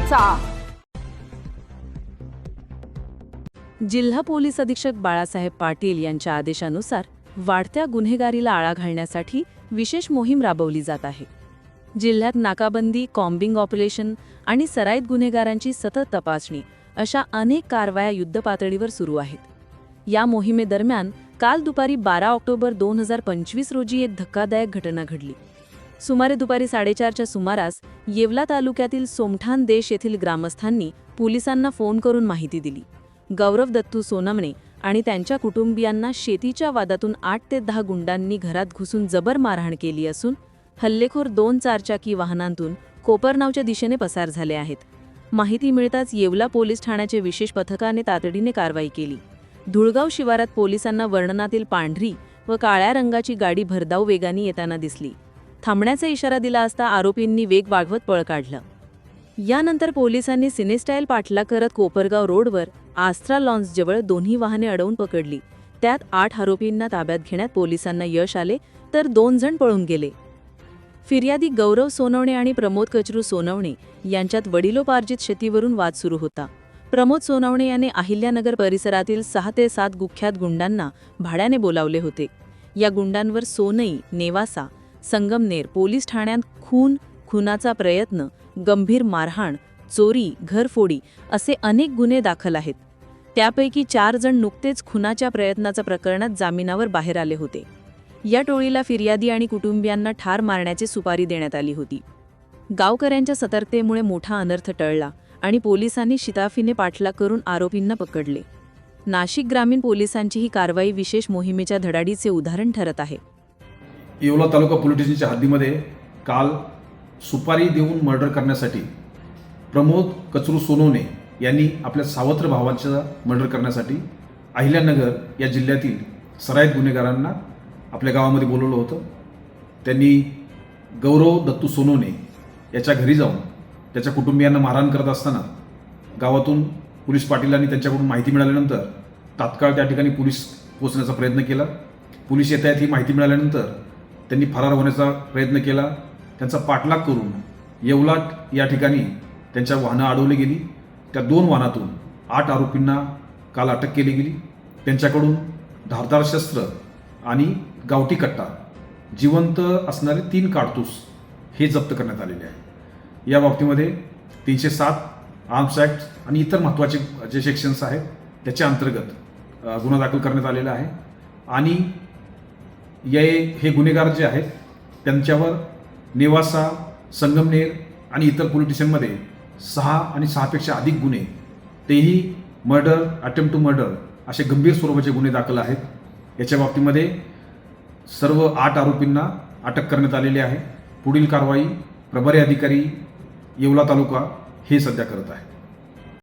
करायचा जिल्हा पोलीस अधीक्षक बाळासाहेब पाटील यांच्या आदेशानुसार वाढत्या गुन्हेगारीला आळा घालण्यासाठी विशेष मोहीम राबवली जात आहे. जिल्ह्यात नाकाबंदी कॉम्बिंग ऑपरेशन आणि सराईत गुन्हेगारांची सतत तपासणी अशा अनेक कारवाया युद्धपातळीवर सुरू आहेत. या मोहिमेदरम्यान काल दुपारी बारा ऑक्टोबर दोन हजार पंचवीस रोजी एक धक्कादायक घटना घडली. सुमारे दुपारी साडेचारच्या सुमारास येवला तालुक्यातील सोमठाण देश येथील ग्रामस्थांनी पोलिसांना फोन करून माहिती दिली. गौरव दत्तू सोनमणे आणि त्यांच्या कुटुंबियांना शेतीच्या वादातून आठ ते दहा गुंडांनी घरात घुसून जबर मारहाण केली असून हल्लेखोर दोन चारचाकी वाहनांतून कोपरनावच्या दिशेने पसार झाले आहेत. माहिती मिळताच येवला पोलीस ठाण्याचे विशेष पथकाने तातडीने कारवाई केली. धुळगाव शिवारात पोलिसांना वर्णनातील पांढरी व काळ्या रंगाची गाडी भरधाव वेगाने येताना दिसली. थांबण्याचा इशारा दिला असता आरोपींनी वेग वाढवत पळ काढलं. यानंतर पोलिसांनी सिनेस्टाईल पाठला करत कोपरगाव रोडवर आस्त्रा लॉन्सजवळ दोन्ही वाहने अडवून पकडली. त्यात आठ आरोपींना ताब्यात घेण्यात पोलिसांना यश आले तर दोन जण पळून गेले. फिर्यादी गौरव सोनवणे आणि प्रमोद कचरू सोनवणे यांच्यात वडिलोपार्जित शेतीवरून वाद सुरू होता. प्रमोद सोनवणे याने अहिल्यानगर परिसरातील सहा ते सात गुख्यात गुंडांना भाड्याने बोलावले होते. या गुंडांवर सोनई नेवासा संगमनेर पोलीस ठाण्यात खून खुनाचा प्रयत्न गंभीर मारहाण चोरी घरफोडी असे अनेक गुन्हे दाखल आहेत. त्यापैकी चार जण नुकतेच खुनाच्या प्रयत्नाच्या प्रकरणात जामिनावर बाहेर आले होते. या टोळीला फिर्यादी आणि कुटुंबियांना ठार मारण्याची सुपारी देण्यात आली होती. गावकऱ्यांच्या सतर्कतेमुळे मोठा अनर्थ टळला आणि पोलिसांनी शिताफीने पाठलाग करून आरोपींना पकडले. नाशिक ग्रामीण पोलिसांची ही कारवाई विशेष मोहिमेच्या धडाडीचे उदाहरण ठरत आहे. येवला तालुका पोलीस स्टेशनच्या हद्दीमध्ये काल सुपारी देऊन मर्डर करण्यासाठी प्रमोद कचरू सोनवणे यांनी आपल्या सावत्र भावांचा मर्डर करण्यासाठी अहिल्यानगर या जिल्ह्यातील सराईत गुन्हेगारांना आपल्या गावामध्ये बोलवलं होतं. त्यांनी गौरव दत्तू सोनवणे याच्या घरी जाऊन त्याच्या कुटुंबियांना मारहाण करत असताना गावातून पोलीस पाटीलांनी त्यांच्याकडून माहिती मिळाल्यानंतर तात्काळ त्या ठिकाणी पोलीस पोचण्याचा प्रयत्न केला. पोलीस येत आहेत ही माहिती मिळाल्यानंतर त्यांनी फरार होण्याचा प्रयत्न केला. त्यांचा पाठलाग करून येवलाट या ठिकाणी त्यांच्या वाहनं अडवली गेली. त्या दोन वाहनातून आठ आरोपींना काल अटक केली गेली. त्यांच्याकडून धारदार शस्त्र आणि गावठी कट्टा जिवंत असणारे तीन काडतूस हे जप्त करण्यात आलेले आहे या बाबतीमध्ये तीनशे सात आर्म्स ॲक्ट आणि इतर महत्त्वाचे जे सेक्शन्स आहेत त्याच्या अंतर्गत गुन्हा दाखल करण्यात आलेला आहे. आणि ये हे गुन्हेगार जे आहेत त्यांच्यावर नेवासा संगमनेर आणि इतर पोलीस स्टेशनमध्ये सहा आणि सहापेक्षा अधिक गुन्हे तेही मर्डर अटेम्प्ट टू मर्डर असे गंभीर स्वरूपाचे गुन्हे दाखल आहेत. याच्या बाबतीमध्ये सर्व आठ आरोपींना अटक करण्यात आलेली आहे. पुढील कारवाई प्रभारी अधिकारी येवला तालुका हे सध्या करत आहे